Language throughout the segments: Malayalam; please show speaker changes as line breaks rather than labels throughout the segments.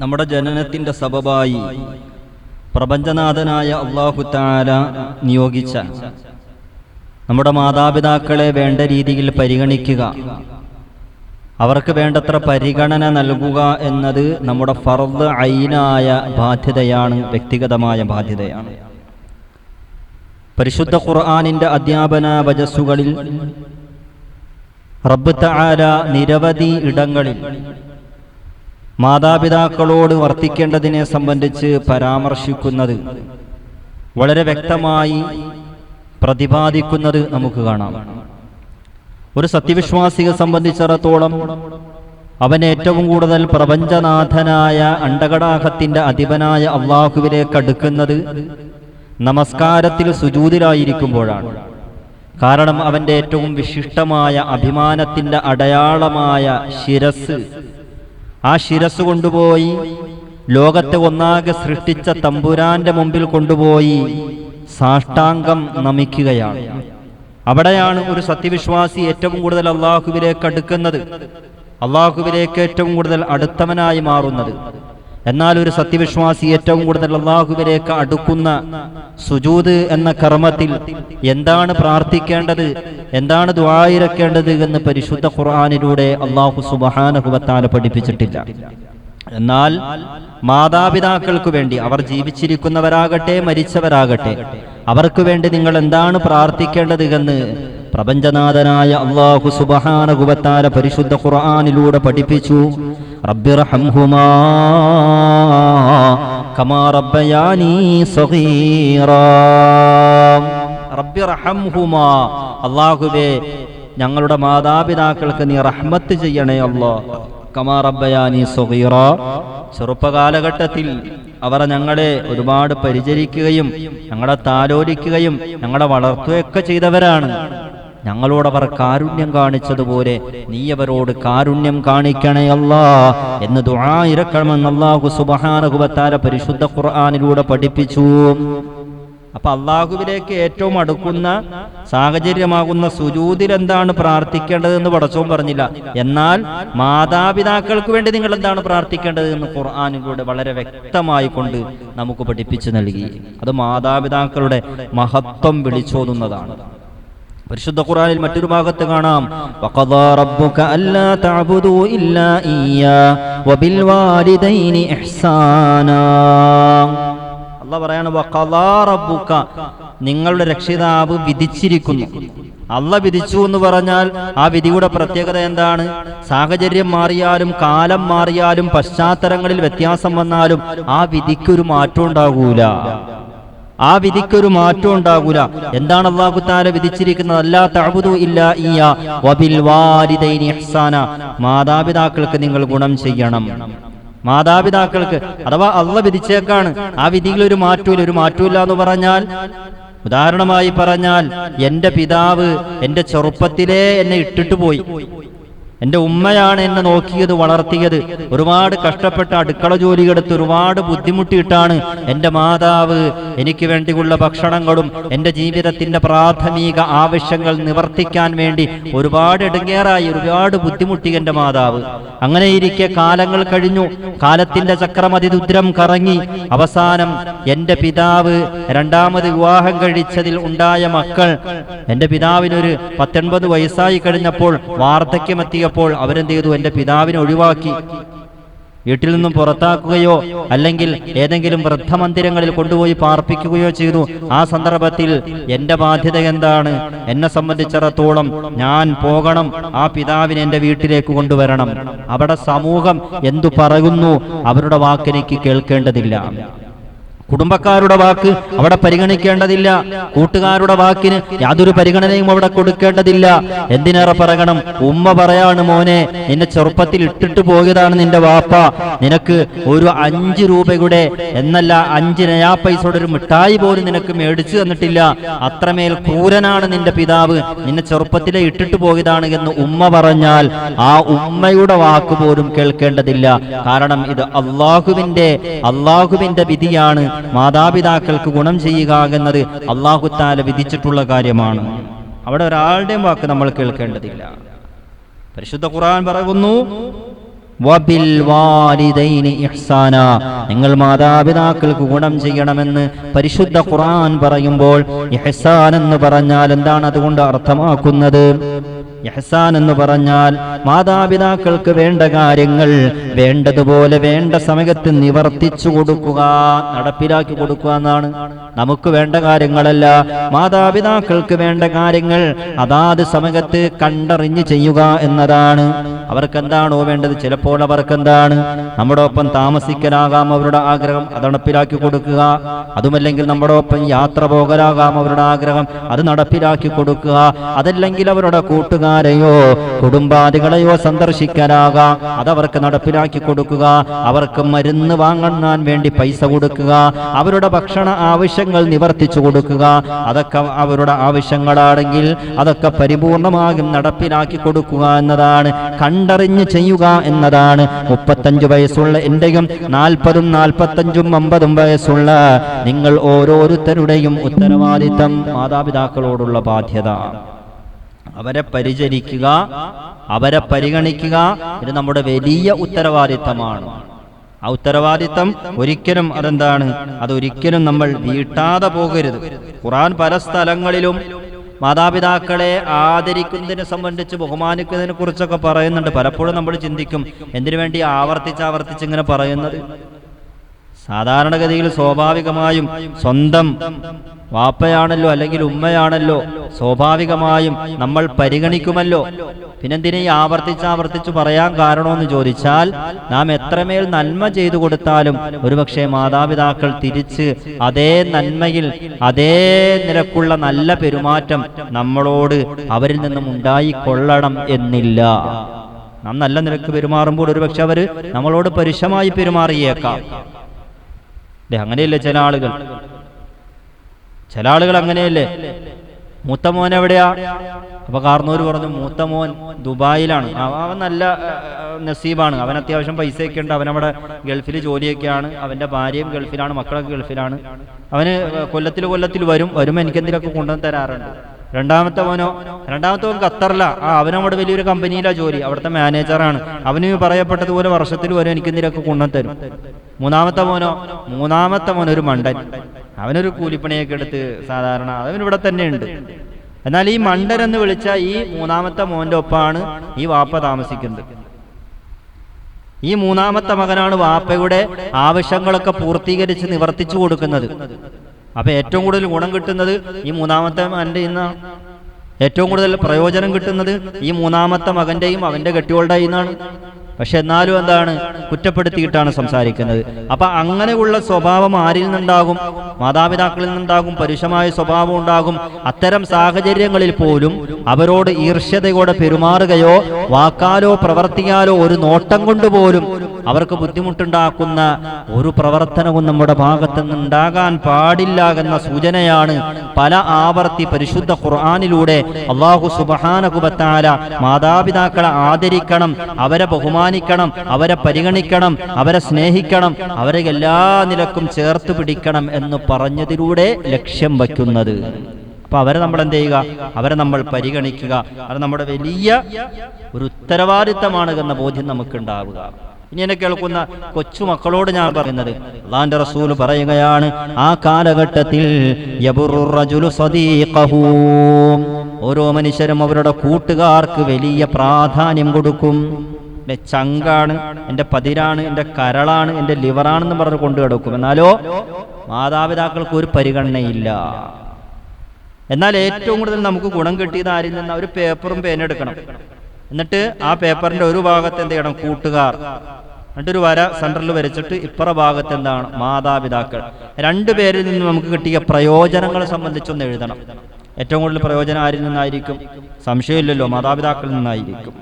നമ്മുടെ ജനനത്തിന്റെ സബബായി പ്രപഞ്ചനാഥനായ അള്ളാഹു താല നിയോഗിച്ച നമ്മുടെ മാതാപിതാക്കളെ വേണ്ട രീതിയിൽ പരിഗണിക്കുക. അവർക്ക് വേണ്ടത്ര പരിഗണന നൽകുക എന്നത് നമ്മുടെ ഫർദ് ഐനായ ബാധ്യതയാണ് വ്യക്തിഗതമായ ബാധ്യതയാണ്. പരിശുദ്ധ ഖുർആാനിന്റെ അധ്യാപന വജസ്സുകളിൽ റബ്ബ് താര നിരവധി ഇടങ്ങളിൽ മാതാപിതാക്കളോട് വർത്തിക്കേണ്ടതിനെ സംബന്ധിച്ച് പരാമർശിക്കുന്നത് വളരെ വ്യക്തമായി പ്രതിപാദിക്കുന്നത് നമുക്ക് കാണാം. ഒരു സത്യവിശ്വാസിയെ സംബന്ധിച്ചിടത്തോളം അവൻ ഏറ്റവും കൂടുതൽ പ്രപഞ്ചനാഥനായ അണ്ടകടാഹത്തിന്റെ അധിപനായ അള്ളാഹുവിലേക്ക് അടുക്കുന്നത് നമസ്കാരത്തിൽ സുജൂതിലായിരിക്കുമ്പോഴാണ്. കാരണം അവന്റെ ഏറ്റവും വിശിഷ്ടമായ അഭിമാനത്തിന്റെ അടയാളമായ ശിരസ് ആ ശിരസ് കൊണ്ടുപോയി. ലോകത്തെ ഒന്നാകെ സൃഷ്ടിച്ച തമ്പുരാന്റെ മുമ്പിൽ കൊണ്ടുപോയി. സാഷ്ടാംഗം നമിക്കുകയാണ്. അവിടെയാണ് ഒരു സത്യവിശ്വാസി ഏറ്റവും കൂടുതൽ അള്ളാഹുവിലേക്ക് അടുക്കുന്നത്. അള്ളാഹുവിലേക്ക് ഏറ്റവും കൂടുതൽ അടുത്തവനായി മാറുന്നത്. എന്നാൽ ഒരു സത്യവിശ്വാസി ഏറ്റവും കൂടുതൽ അള്ളാഹുവിലേക്ക് അടുക്കുന്ന സുജൂത് എന്ന കർമ്മത്തിൽ എന്താണ് പ്രാർത്ഥിക്കേണ്ടത് എന്താണ് ദ്വായിരക്കേണ്ടത് എന്ന് പരിശുദ്ധ ഖുർആാനിലൂടെ അള്ളാഹു സുബഹാനഹുവത്താല പഠിപ്പിച്ചിട്ടില്ല. എന്നാൽ മാതാപിതാക്കൾക്ക് വേണ്ടി അവർ ജീവിച്ചിരിക്കുന്നവരാകട്ടെ മരിച്ചവരാകട്ടെ അവർക്ക് വേണ്ടി നിങ്ങൾ എന്താണ് പ്രാർത്ഥിക്കേണ്ടത് എന്ന് പ്രപഞ്ചനാഥനായ അള്ളാഹു സുബഹാനകുബത്താര പരിശുദ്ധ ഖുർആാനിലൂടെ പഠിപ്പിച്ചു. റബ്ബിർഹംഹുമാ കമാ ഞങ്ങളുടെ മാതാപിതാക്കൾക്ക് നീ റഹ്മത്ത് ചെയ്യണേ അല്ലോ. കമാ റബ്ബയാനി സഗീറ. ചെറുപ്പകാലഘട്ടത്തിൽ അവർ ഞങ്ങളെ ഒരുപാട് പരിചരിക്കുകയും ഞങ്ങളെ താലോലിക്കുകയും ഞങ്ങളെ വളർത്തുകയൊക്കെ ചെയ്തവരാണ്. ഞങ്ങളോട് അവർ കാരുണ്യം കാണിച്ചതുപോലെ നീ അവരോട് കാരുണ്യം കാണിക്കണേ അല്ലാ എന്ന് ദുആ ഇറക്കണമെന്ന് അല്ലാഹു സുബ്ഹാനഹു പരിശുദ്ധ ഖുർആാനിലൂടെ പഠിപ്പിച്ചു. അപ്പൊ അള്ളാഹുവിലേക്ക് ഏറ്റവും അടുക്കുന്ന സാഹചര്യമാകുന്ന സുജൂതിൽ എന്താണ് പ്രാർത്ഥിക്കേണ്ടതെന്ന് പടച്ചവും പറഞ്ഞില്ല. എന്നാൽ മാതാപിതാക്കൾക്ക് വേണ്ടി നിങ്ങൾ എന്താണ് പ്രാർത്ഥിക്കേണ്ടത് എന്ന് ഖുർആാനിലൂടെ വളരെ വ്യക്തമായി കൊണ്ട് നമുക്ക് പഠിപ്പിച്ചു നൽകി. അത് മാതാപിതാക്കളുടെ മഹത്വം വിളിച്ചോതുന്നതാണ്. പരിശുദ്ധ ഖുറാനിൽ മറ്റൊരു ഭാഗത്ത് കാണാം. പറയാണ് നിങ്ങളുടെ രക്ഷിതാവ് വിധിച്ചിരിക്കുന്നു. അല്ല വിധിച്ചു എന്ന് പറഞ്ഞാൽ ആ വിധിയുടെ പ്രത്യേകത എന്താണ്? സാഹചര്യം മാറിയാലും കാലം മാറിയാലും പശ്ചാത്തലങ്ങളിൽ വ്യത്യാസം വന്നാലും ആ വിധിക്കൊരു മാറ്റം ഉണ്ടാകൂല. ആ വിധിക്കൊരു മാറ്റം ഉണ്ടാകൂല. എന്താണ് അള്ളാഹു താല വിധിച്ചിരിക്കുന്നത്? അല്ലാ തഅബുദു ഇല്ലാ ഇയ്യാ വബിൽ ഇഹ്സാന. മാതാപിതാക്കൾക്ക് നിങ്ങൾ ഗുണം ചെയ്യണം. മാതാപിതാക്കൾക്ക് അഥവാ അള്ള വിധിച്ചേക്കാണ്. ആ വിധിയിൽ ഒരു മാറ്റൂല ഒരു മാറ്റൂല എന്ന് പറഞ്ഞാൽ ഉദാഹരണമായി പറഞ്ഞാൽ എന്റെ പിതാവ് എന്റെ ചെറുപ്പത്തിലേ എന്നെ ഇട്ടിട്ട് പോയി. എന്റെ ഉമ്മയാണ് എന്നെ നോക്കിയത് വളർത്തിയത്. ഒരുപാട് കഷ്ടപ്പെട്ട അടുക്കള ജോലിയെടുത്ത് ഒരുപാട് ബുദ്ധിമുട്ടിയിട്ടാണ് എന്റെ മാതാവ് എനിക്ക് വേണ്ടിയുള്ള ഭക്ഷണങ്ങളും എന്റെ ജീവിതത്തിന്റെ പ്രാഥമിക ആവശ്യങ്ങൾ നിവർത്തിക്കാൻ വേണ്ടി ഒരുപാട് ഇടുങ്ങേറായി ഒരുപാട് ബുദ്ധിമുട്ടി എന്റെ മാതാവ്. അങ്ങനെയിരിക്കെ കാലങ്ങൾ കഴിഞ്ഞു. കാലത്തിന്റെ ചക്രം അതിദുദ്രം കറങ്ങി. അവസാനം എന്റെ പിതാവ് രണ്ടാമത് വിവാഹം കഴിച്ചതിൽ ഉണ്ടായ മക്കൾ എന്റെ പിതാവിനൊരു പത്തൊൻപത് വയസ്സായി കഴിഞ്ഞപ്പോൾ വാർദ്ധക്യമെത്തിയപ്പോൾ അവരെന്ത് ചെയ്തു എന്റെ പിതാവിനെ ഒഴിവാക്കി. വീട്ടിൽ നിന്നും പുറത്താക്കുകയോ അല്ലെങ്കിൽ ഏതെങ്കിലും വൃദ്ധമന്ദിരങ്ങളിൽ കൊണ്ടുപോയി പാർപ്പിക്കുകയോ ചെയ്തു. ആ സന്ദർഭത്തിൽ എന്റെ ബാധ്യത എന്താണ്? എന്നെ സംബന്ധിച്ചിടത്തോളം ഞാൻ പോകണം. ആ പിതാവിനെ എന്റെ വീട്ടിലേക്ക് കൊണ്ടുവരണം. അവിടെ സമൂഹം എന്തു പറയുന്നു? അവരുടെ വാക്കെനിക്ക് കേൾക്കേണ്ടതില്ല. കുടുംബക്കാരുടെ വാക്ക് അവിടെ പരിഗണിക്കേണ്ടതില്ല. കൂട്ടുകാരുടെ വാക്കിന് യാതൊരു പരിഗണനയും അവിടെ കൊടുക്കേണ്ടതില്ല. എന്തിനേറെ പറയണം? ഉമ്മ പറയാണ് മോനെ നിന്നെ ചെറുപ്പത്തിൽ ഇട്ടിട്ട് പോയതാണ് നിന്റെ വാപ്പ. നിനക്ക് ഒരു അഞ്ച് രൂപയുടെ എന്നല്ല അഞ്ച് നയാ പൈസയുടെ ഒരു മിഠായി പോലും നിനക്ക് മേടിച്ചു തന്നിട്ടില്ല. അത്രമേൽ ക്രൂരനാണ് നിന്റെ പിതാവ്. നിന്നെ ചെറുപ്പത്തിലെ ഇട്ടിട്ട് പോയതാണ് എന്ന് ഉമ്മ പറഞ്ഞാൽ ആ ഉമ്മയുടെ വാക്ക് പോലും കേൾക്കേണ്ടതില്ല. കാരണം ഇത് അള്ളാഹുവിന്റെ അള്ളാഹുവിന്റെ വിധിയാണ്. മാതാപിതാക്കൾക്ക് ഗുണം ചെയ്യുക എന്നത് അള്ളാഹുത്താല വിധിച്ചിട്ടുള്ള കാര്യമാണ്. അവിടെ ഒരാളുടെയും വാക്ക് നമ്മൾ കേൾക്കേണ്ടതില്ല. പരിശുദ്ധ ഖുർആൻ പറയുന്നു നിങ്ങൾ മാതാപിതാക്കൾക്ക് ഗുണം ചെയ്യണമെന്ന് പരിശുദ്ധ ഖുർആൻ പറയുമ്പോൾ ഇഹ്സാൻ എന്ന് പറഞ്ഞാൽ എന്താണ്? അതുകൊണ്ട് അർത്ഥമാക്കുന്നത് ഇഹ്സാൻ എന്ന് പറഞ്ഞാൽ മാതാപിതാക്കൾക്ക് വേണ്ട കാര്യങ്ങൾ വേണ്ടതുപോലെ വേണ്ട സമയത്ത് നിവർത്തിച്ചു കൊടുക്കുക നടപ്പിലാക്കി കൊടുക്കുക എന്നാണ്. നമുക്ക് വേണ്ട കാര്യങ്ങളല്ല മാതാപിതാക്കൾക്ക് വേണ്ട കാര്യങ്ങൾ അതാത് സമയത്ത് കണ്ടറിഞ്ഞ് ചെയ്യുക എന്നതാണ്. അവർക്ക് എന്താണോ വേണ്ടത് ചിലപ്പോൾ അവർക്ക് എന്താണ് നമ്മുടെ ഒപ്പം താമസിക്കലാകാം അവരുടെ ആഗ്രഹം അത് നടപ്പിലാക്കി കൊടുക്കുക. അതുമല്ലെങ്കിൽ നമ്മുടെ ഒപ്പം യാത്ര പോകലാകാം അവരുടെ ആഗ്രഹം അത് നടപ്പിലാക്കി കൊടുക്കുക. അതല്ലെങ്കിൽ അവരുടെ കൂട്ടുകാരെയോ കുടുംബാദികളെയോ സന്ദർശിക്കാനാകാം അതവർക്ക് നടപ്പിലാക്കി കൊടുക്കുക അവർക്ക് മരുന്ന് വാങ്ങാൻ വേണ്ടി പൈസ കൊടുക്കുക അവരുടെ ഭക്ഷണ ആവശ്യങ്ങൾ നിവർത്തിച്ചു കൊടുക്കുക അതൊക്കെ അവരുടെ ആവശ്യങ്ങളാണെങ്കിൽ അതൊക്കെ പരിപൂർണമാകും നടപ്പിലാക്കി കൊടുക്കുക എന്നതാണ് കണ്ടറിഞ്ഞ് ചെയ്യുക എന്നതാണ്. മുപ്പത്തഞ്ച് വയസ്സുള്ള എന്റെയും നാൽപ്പതും നാൽപ്പത്തഞ്ചും അമ്പതും വയസ്സുള്ള നിങ്ങൾ ഓരോരുത്തരുടെയും ഉത്തരവാദിത്തം മാതാപിതാക്കളോടുള്ള ബാധ്യത. അവരെ പരിചരിക്കുക അവരെ പരിഗണിക്കുക ഇത് നമ്മുടെ വലിയ ഉത്തരവാദിത്തമാണ്. ആ ഉത്തരവാദിത്തം ഒരിക്കലും അതെന്താണ്? അതൊരിക്കലും നമ്മൾ വീട്ടാതെ പോകരുത്. ഖുറാൻ പല സ്ഥലങ്ങളിലും മാതാപിതാക്കളെ ആദരിക്കുന്നതിനെ സംബന്ധിച്ച് ബഹുമാനിക്കുന്നതിനെ കുറിച്ചൊക്കെ പറയുന്നുണ്ട്. പലപ്പോഴും നമ്മൾ ചിന്തിക്കും എന്തിനു വേണ്ടി ആവർത്തിച്ച് ആവർത്തിച്ച് ഇങ്ങനെ പറയുന്നത്? സാധാരണഗതിയിൽ സ്വാഭാവികമായും സ്വന്തം വാപ്പയാണല്ലോ അല്ലെങ്കിൽ ഉമ്മയാണല്ലോ സ്വാഭാവികമായും നമ്മൾ പരിഗണിക്കുമല്ലോ. പിന്നെന്തിനെ ഈ ആവർത്തിച്ച് ആവർത്തിച്ച് പറയാൻ കാരണമെന്ന് ചോദിച്ചാൽ നാം എത്രമേൽ നന്മ ചെയ്തു കൊടുത്താലും ഒരുപക്ഷെ മാതാപിതാക്കൾ തിരിച്ച് അതേ നന്മയിൽ അതേ നിരക്കുള്ള നല്ല പെരുമാറ്റം നമ്മളോട് അവരിൽ നിന്നും ഉണ്ടായിക്കൊള്ളണം എന്നില്ല. നാം നല്ല നിരക്ക് പെരുമാറുമ്പോൾ ഒരുപക്ഷെ അവർ നമ്മളോട് പരുഷമായി പെരുമാറിയേക്കാം. ദേ, അങ്ങനെയല്ലേ ചില ആളുകൾ? ചില ആളുകൾ അങ്ങനെയല്ലേ? മൂത്ത മോൻ എവിടെയാ? അപ്പൊ കാർന്നൂര് പറഞ്ഞു മൂത്ത മോൻ ദുബായിലാണ്. അവ- അവൻ നല്ല നസീബാണ്. അവൻ അത്യാവശ്യം പൈസയൊക്കെ ഉണ്ട്. അവനവിടെ ഗൾഫിൽ ജോലിയൊക്കെയാണ്. അവന്റെ ഭാര്യയും ഗൾഫിലാണ് മക്കളൊക്കെ ഗൾഫിലാണ്. അവന് കൊല്ലത്തിൽ കൊല്ലത്തിൽ വരും. വരുമ്പോൾ എനിക്ക് എന്തിനൊക്കെ കൊണ്ടുവന്ന് തരാറുണ്ട്? രണ്ടാമത്തെ മോനോ രണ്ടാമത്തെ അവൻ ഖത്തറില. ആ അവനവിടെ വലിയൊരു കമ്പനിയിലാണ് ജോലി. അവിടുത്തെ മാനേജറാണ്. അവന് പറയപ്പെട്ടതുപോലെ വർഷത്തിൽ വരും എനിക്ക് നിരക്ക് കൊണ്ടു തരും. മൂന്നാമത്തെ മോനോ മൂന്നാമത്തെ മോൻ ഒരു മണ്ടൻ. അവനൊരു കൂലിപ്പണിയൊക്കെ എടുത്ത് സാധാരണ അവൻ ഇവിടെ തന്നെ ഉണ്ട്. എന്നാൽ ഈ മണ്ടൻ എന്ന് വിളിച്ച ഈ മൂന്നാമത്തെ മോന്റെ ഒപ്പമാണ് ഈ വാപ്പ താമസിക്കുന്നത്. ഈ മൂന്നാമത്തെ മകനാണ് വാപ്പയുടെ ആവശ്യങ്ങളൊക്കെ പൂർത്തീകരിച്ച് നിവർത്തിച്ചു കൊടുക്കുന്നത്. അപ്പൊ ഏറ്റവും കൂടുതൽ ഗുണം കിട്ടുന്നത് ഈ മൂന്നാമത്തെ മകന്റെ ഇന്ന്. ഏറ്റവും കൂടുതൽ പ്രയോജനം കിട്ടുന്നത് ഈ മൂന്നാമത്തെ മകന്റെയും അവന്റെ കെട്ടിയോളുടെ നിന്നാണ് പക്ഷെ എന്നാലും എന്താണ്? കുറ്റപ്പെടുത്തിയിട്ടാണ് സംസാരിക്കുന്നത്. അപ്പൊ അങ്ങനെയുള്ള സ്വഭാവം ആരിൽ നിന്നുണ്ടാകും? മാതാപിതാക്കളിൽ നിന്നുണ്ടാകും പരുഷമായ സ്വഭാവം ഉണ്ടാകും. അത്തരം സാഹചര്യങ്ങളിൽ പോലും അവരോട് ഈർഷ്യതയോടെ പെരുമാറുകയോ വാക്കാലോ പ്രവർത്തിയാലോ ഒരു നോട്ടം കൊണ്ട് പോലും അവർക്ക് ബുദ്ധിമുട്ടുണ്ടാക്കുന്ന ഒരു പ്രവർത്തനവും നമ്മുടെ ഭാഗത്തു നിന്നുണ്ടാകാൻ പാടില്ല എന്ന സൂചനയാണ് പല ആവർത്തി പരിശുദ്ധ ഖുർആാനിലൂടെ അള്ളാഹു സുബഹാനകുബത്താല മാതാപിതാക്കളെ ആദരിക്കണം അവരെ ബഹുമാനിക്കണം അവരെ പരിഗണിക്കണം അവരെ സ്നേഹിക്കണം അവരെ എല്ലാ നിലക്കും ചേർത്ത് പിടിക്കണം എന്ന് പറഞ്ഞതിലൂടെ ലക്ഷ്യം വയ്ക്കുന്നത്. അപ്പൊ അവരെ നമ്മൾ എന്ത് ചെയ്യുക? അവരെ നമ്മൾ പരിഗണിക്കുക. അത് നമ്മുടെ വലിയ ഒരു ഉത്തരവാദിത്തമാണ് എന്ന ബോധ്യം നമുക്കുണ്ടാവുക. ഇനി എന്നെ കേൾക്കുന്ന കൊച്ചുമക്കളോട് ഞാൻ പറയുന്നത് അള്ളാന്റെ റസൂൽ പറയുകയാണ് ആ കാലഘട്ടത്തിൽ. ഓരോ മനുഷ്യരും അവരുടെ കൂട്ടുകാർക്ക് വലിയ പ്രാധാന്യം കൊടുക്കും. എന്റെ ചങ്കാണ് എന്റെ പതിരാണ് എന്റെ കരളാണ് എന്റെ ലിവറാണെന്ന് പറഞ്ഞ് കൊണ്ടു കിടക്കും എന്നാലോ മാതാപിതാക്കൾക്ക് ഒരു പരിഗണനയില്ല. എന്നാൽ ഏറ്റവും കൂടുതൽ നമുക്ക് ഗുണം കിട്ടിയത് ആരിൽ നിന്ന്? ഒരു പേപ്പറും പേനെടുക്കണം എന്നിട്ട് ആ പേപ്പറിന്റെ ഒരു ഭാഗത്ത് എന്ത് ചെയ്യണം കൂട്ടുകാർ. എന്നിട്ടൊരു വര സെന്ററിൽ വരച്ചിട്ട് ഇപ്പുറ ഭാഗത്ത് എന്താണ്? മാതാപിതാക്കൾ. രണ്ടു പേരിൽ നിന്ന് നമുക്ക് കിട്ടിയ പ്രയോജനങ്ങളെ സംബന്ധിച്ചൊന്ന് എഴുതണം. ഏറ്റവും കൂടുതൽ പ്രയോജനം ആരിൽ നിന്നായിരിക്കും? സംശയമില്ലല്ലോ. മാതാപിതാക്കളിൽ നിന്നായിരിക്കും.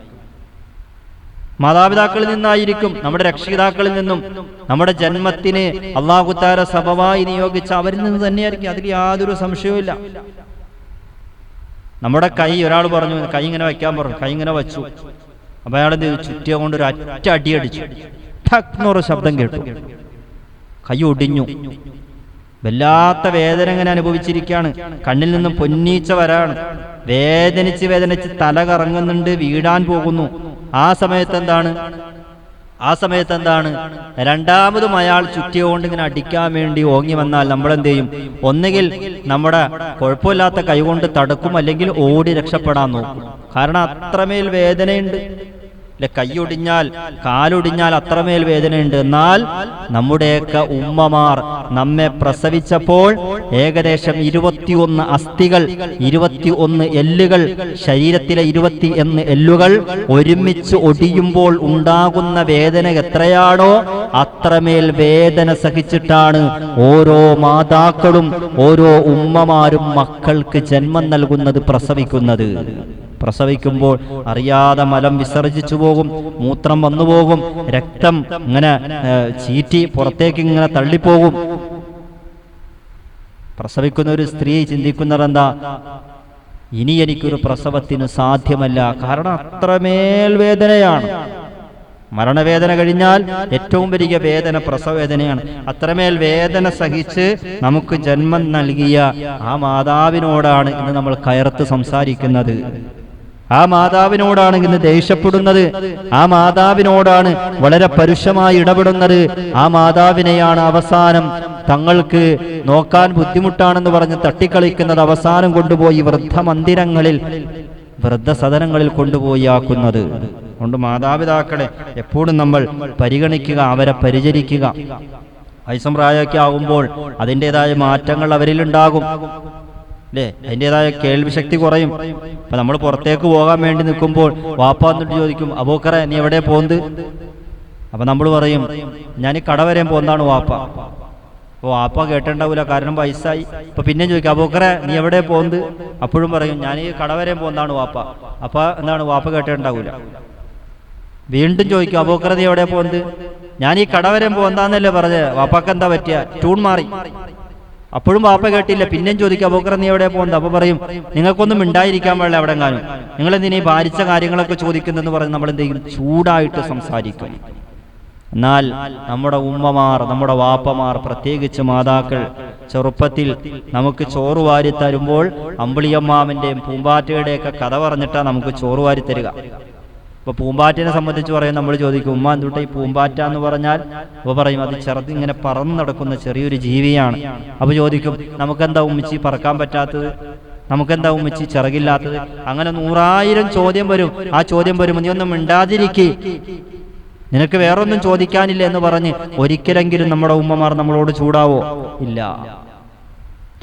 മാതാപിതാക്കളിൽ നിന്നായിരിക്കും. നമ്മുടെ രക്ഷിതാക്കളിൽ നിന്നും നമ്മുടെ ജന്മത്തിന് അള്ളാഹുത്താര സഭവായി നിയോഗിച്ച അവരിൽ നിന്ന് തന്നെയായിരിക്കും. അതിൽ യാതൊരു സംശയവുമില്ല. നമ്മുടെ കൈ ഒരാൾ പറഞ്ഞു കൈ ഇങ്ങനെ വയ്ക്കാൻ പറഞ്ഞു കൈ ഇങ്ങനെ വെച്ചു. അപ്പൊ അയാൾ എന്ത് ചുറ്റിയ കൊണ്ട് ഒരു അറ്റ അടിയടിച്ചു അടിച്ചു. എന്നൊരു ശബ്ദം കേട്ടു. കൈ ഒടിഞ്ഞു. വല്ലാത്ത വേദന ഇങ്ങനെ അനുഭവിച്ചിരിക്കുകയാണ്. കണ്ണിൽ നിന്ന് പൊന്നീച്ച വരാണ്. വേദനിച്ച് വേദനിച്ച് തല കറങ്ങുന്നുണ്ട് വീടാൻ പോകുന്നു. ആ സമയത്ത് എന്താണ്? ആ സമയത്ത് എന്താണ്? രണ്ടാമതും അയാൾ ചുറ്റിയോണ്ട് ഇങ്ങനെ അടിക്കാൻ വേണ്ടി ഓങ്ങി വന്നാൽ നമ്മൾ എന്ത് ചെയ്യും ഒന്നുകിൽ നമ്മുടെ കുഴപ്പമില്ലാത്ത കൈകൊണ്ട് തടുക്കും അല്ലെങ്കിൽ ഓടി രക്ഷപ്പെടാൻ നോക്കും. കാരണം അത്രമേൽ വേദനയുണ്ട്. അല്ലെ കൈയൊടിഞ്ഞാൽ കാലൊടിഞ്ഞാൽ അത്രമേൽ വേദനയുണ്ട് എന്നാൽ നമ്മുടെയൊക്കെ ഉമ്മമാർ നമ്മെ പ്രസവിച്ചപ്പോൾ ഏകദേശം ഇരുപത്തിയൊന്ന് അസ്ഥികൾ ഇരുപത്തി ഒന്ന് എല്ലുകൾ ശരീരത്തിലെ ഇരുപത്തി എന്ന് എല്ലുകൾ ഒരുമിച്ച് ഒടിയുമ്പോൾ ഉണ്ടാകുന്ന വേദന എത്രയാണോ അത്രമേൽ വേദന സഹിച്ചിട്ടാണ് ഓരോ മാതാക്കളും ഓരോ ഉമ്മമാരും മക്കൾക്ക് ജന്മം നൽകുന്നത് പ്രസവിക്കുന്നത്. പ്രസവിക്കുമ്പോൾ അറിയാതെ മലം വിസർജിച്ചു പോകും മൂത്രം വന്നു പോകും രക്തം ഇങ്ങനെ ചീറ്റി പുറത്തേക്ക് ഇങ്ങനെ തള്ളിപ്പോകും. പ്രസവിക്കുന്ന ഒരു സ്ത്രീ ചിന്തിക്കുന്നത് എന്താ? ഇനി എനിക്കൊരു പ്രസവത്തിന് സാധ്യമല്ല. കാരണം അത്രമേൽ വേദനയാണ്. മരണവേദന കഴിഞ്ഞാൽ ഏറ്റവും വലിയ വേദന പ്രസവവേദനയാണ്. അത്രമേൽ വേദന സഹിച്ച് നമുക്ക് ജന്മം നൽകിയ ആ മാതാവിനോടാണ് ഇന്ന് നമ്മൾ കയർത്ത് സംസാരിക്കുന്നത്. ആ മാതാവിനോടാണ് ഇന്ന് ദേഷ്യപ്പെടുന്നത്. ആ മാതാവിനോടാണ് വളരെ പരുഷമായി ഇടപെടുന്നത്. ആ മാതാവിനെയാണ് അവസാനം തങ്ങൾക്ക് നോക്കാൻ ബുദ്ധിമുട്ടാണെന്ന് പറഞ്ഞ് തട്ടിക്കളിക്കുന്നത് അവസാനം കൊണ്ടുപോയി വൃദ്ധ വൃദ്ധമന്ദിരങ്ങളിൽ വൃദ്ധസദനങ്ങളിൽ കൊണ്ടുപോയി ആക്കുന്നത്. അതുകൊണ്ട് മാതാപിതാക്കളെ എപ്പോഴും നമ്മൾ പരിഗണിക്കുക അവരെ പരിചരിക്കുക. വയസ്സം പ്രായമൊക്കെ ആകുമ്പോൾ അതിന്റെതായ മാറ്റങ്ങൾ അവരിലുണ്ടാകും. അല്ലേ അതിന്റെതായ കേൾവി ശക്തി കുറയും. അപ്പൊ നമ്മൾ പുറത്തേക്ക് പോകാൻ വേണ്ടി നിൽക്കുമ്പോൾ വാപ്പ എന്നിട്ട് ചോദിക്കും അബോക്കറെ നീ എവിടെ പോകുന്നത് അപ്പൊ നമ്മൾ പറയും ഞാൻ ഈ കട വരെയും പോകുന്നതാണ് വാപ്പ. അപ്പോൾ വാപ്പ കേട്ടിട്ടുണ്ടാവില്ല കാരണം വയസ്സായി. അപ്പൊ പിന്നെയും ചോദിക്കും അബോക്കറെ നീ എവിടെ പോകുന്നത് അപ്പോഴും പറയും ഞാൻ ഈ കട വരെയും പോകുന്നതാണ് വാപ്പ. അപ്പൊ എന്താണ് വാപ്പ കേട്ടിട്ടുണ്ടാവില്ല വീണ്ടും ചോദിക്കും അബോക്കറെ നീ എവിടെ പോകുന്നത് ഞാൻ ഈ കട വരെ പോകുന്നതാന്നല്ലേ പറഞ്ഞത്. വാപ്പാക്ക് എന്താ പറ്റിയ? ട്യൂൺ മാറി. അപ്പോഴും വാപ്പ കേട്ടില്ല. പിന്നെയും ചോദിക്കുക അബൂക്കർ നീ എവിടെ പോകുന്നത് അപ്പൊ പറയും നിങ്ങൾക്കൊന്നും ഉണ്ടായിരിക്കാൻ പാടില്ല അവിടെ എങ്ങാനും. നിങ്ങൾ എന്തിനാ ഭാരിച്ച കാര്യങ്ങളൊക്കെ ചോദിക്കുന്നതെന്ന് പറഞ്ഞ് നമ്മൾ എന്തെങ്കിലും ചൂടായിട്ട് സംസാരിക്കും. എന്നാൽ നമ്മുടെ ഉമ്മമാർ നമ്മുടെ വാപ്പമാർ പ്രത്യേകിച്ച് മാതാക്കൾ ചെറുപ്പത്തിൽ നമുക്ക് ചോറ് വാരി തരുമ്പോൾ അമ്പിളിയമ്മാവിന്റെയും പൂമ്പാറ്റയുടെയൊക്കെ കഥ പറഞ്ഞിട്ടാണ് നമുക്ക് ചോറ് വാരി തരിക. ഇപ്പൊ പൂമ്പാറ്റനെ സംബന്ധിച്ച് പറയും നമ്മൾ ചോദിക്കും ഉമ്മ എന്തുട്ട ഈ പൂമ്പാറ്റ എന്ന് പറഞ്ഞാൽ? അപ്പൊ പറയും അത് ചെറുത് ഇങ്ങനെ പറന്ന് നടക്കുന്ന ചെറിയൊരു ജീവിയാണ്. അപ്പൊ ചോദിക്കും നമുക്കെന്താ ഉമ്മിച്ചി പറക്കാൻ പറ്റാത്തത്? നമുക്കെന്താ ഉമ്മിച്ചി ചിറകില്ലാത്തത്? അങ്ങനെ നൂറായിരം ചോദ്യം വരും. ആ ചോദ്യം വരുമ്പോൾ നീ ഒന്നും മിണ്ടാതിരിക്കേ. നിനക്ക് വേറൊന്നും ചോദിക്കാനില്ല എന്ന് പറഞ്ഞ് ഒരിക്കലെങ്കിലും നമ്മുടെ ഉമ്മമാർ നമ്മളോട് ചൂടാവോ? ഇല്ല.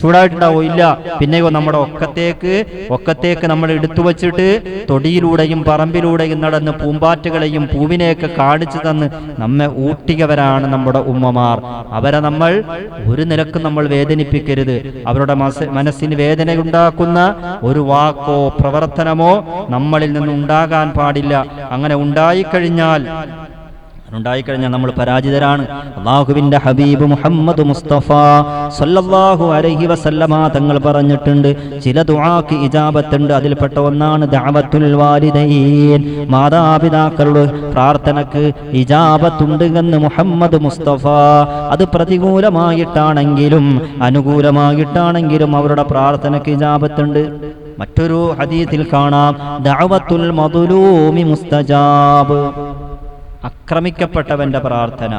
ചൂടായിട്ടുണ്ടാവോ? ഇല്ല. പിന്നെയോ നമ്മുടെ ഒക്കത്തേക്ക് ഒക്കത്തേക്ക് നമ്മൾ എടുത്തു വച്ചിട്ട് തൊടിയിലൂടെയും പറമ്പിലൂടെയും നടന്ന് പൂമ്പാറ്റകളെയും പൂവിനെയൊക്കെ കാണിച്ചു തന്ന് നമ്മെ ഊട്ടിയവരാണ് നമ്മുടെ ഉമ്മമാർ. അവരെ നമ്മൾ ഒരു നിലക്കും നമ്മൾ വേദനിപ്പിക്കരുത്. അവരുടെ മനസ്സിന് വേദനയുണ്ടാക്കുന്ന ഒരു വാക്കോ പ്രവർത്തനമോ നമ്മളിൽ നിന്ന് ഉണ്ടാകാൻ പാടില്ല. അങ്ങനെ ഉണ്ടായിക്കഴിഞ്ഞാൽ ഉണ്ടായിക്കഴിഞ്ഞാൽ നമ്മൾ പരാജിതരാണ്. അള്ളാഹുവിന്റെ ഹബീബ് മുഹമ്മദ് മുസ്തഫ സല്ലല്ലാഹു അലൈഹി വസല്ലമ തങ്ങൾ പറഞ്ഞിട്ടുണ്ട് ചില ദുആക്ക് ഇജാബത്തുണ്ട്. അതിൽപ്പെട്ട ഒന്നാണ് ദഅവത്തുൽ വാലിദൈൻ. മാതാപിതാക്കളുടെ പ്രാർത്ഥനക്ക് ഇജാബത്തുണ്ട് എന്ന് മുഹമ്മദ് മുസ്തഫ. അത് പ്രതികൂലമായിട്ടാണെങ്കിലും അനുകൂലമായിട്ടാണെങ്കിലും അവരുടെ പ്രാർത്ഥനക്ക് ഇജാബത്തുണ്ട്. മറ്റൊരു ഹദീത്തിൽ കാണാം ദഅവത്തുൽ മദ്ലൂമി മുസ്തജാബ്. ആക്രമിക്കപ്പെട്ടവന്റെ പ്രാർത്ഥന.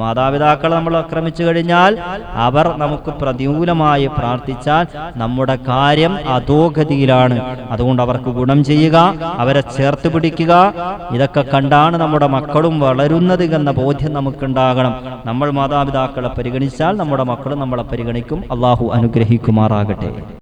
മാതാപിതാക്കൾ നമ്മൾ ആക്രമിച്ചു കഴിഞ്ഞാൽ അവർ നമുക്ക് പ്രതികൂലമായി പ്രാർത്ഥിച്ചാൽ നമ്മുടെ കാര്യം അധോഗതിയിലാണ്. അതുകൊണ്ട് അവർക്ക് ഗുണം ചെയ്യുക അവരെ ചേർത്ത് പിടിക്കുക. ഇതൊക്കെ കണ്ടാണ് നമ്മുടെ മക്കളും വളരുന്നത് എന്ന ബോധ്യം നമുക്കുണ്ടാകണം. നമ്മൾ മാതാപിതാക്കളെ പരിഗണിച്ചാൽ നമ്മുടെ മക്കളും നമ്മളെ പരിഗണിക്കും. അള്ളാഹു അനുഗ്രഹിക്കുമാറാകട്ടെ.